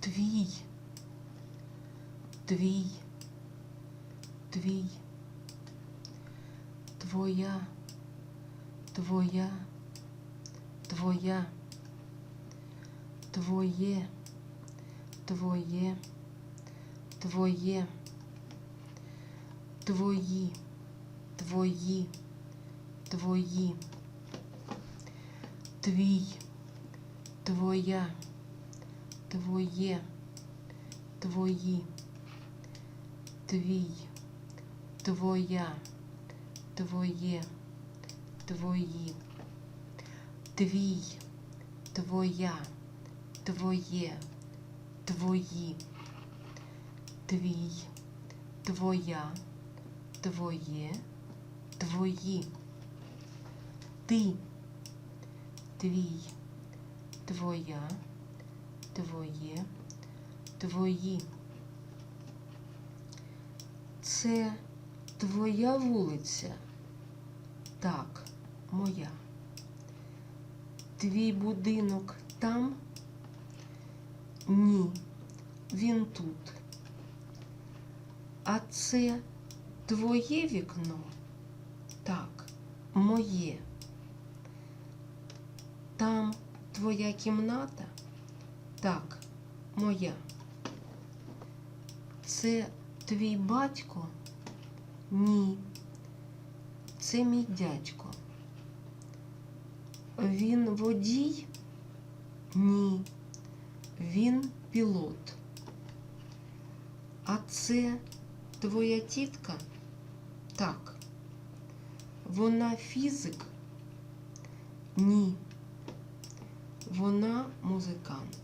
твій, твій, твій, твоя, твоя, твоя, твоє, твоє, твоє, твої, твої, твої, твій, твоя, твоє, твої, твій, твоя, твоє, твої, твій, твоя, твоє, твої, твій, твоя, твоє, твої, ти, твій, твоя, твоє, твої. Це твоя вулиця? Так, моя. Твій будинок там? Ні, він тут. А це твоє вікно? Так, моє. Там твоя кімната? Так, моя. Це твій батько? Ні. Це мій дядько. Він водій? Ні. Він пілот. А це твоя тітка? Так. Вона фізик? Ні. Вона музикант.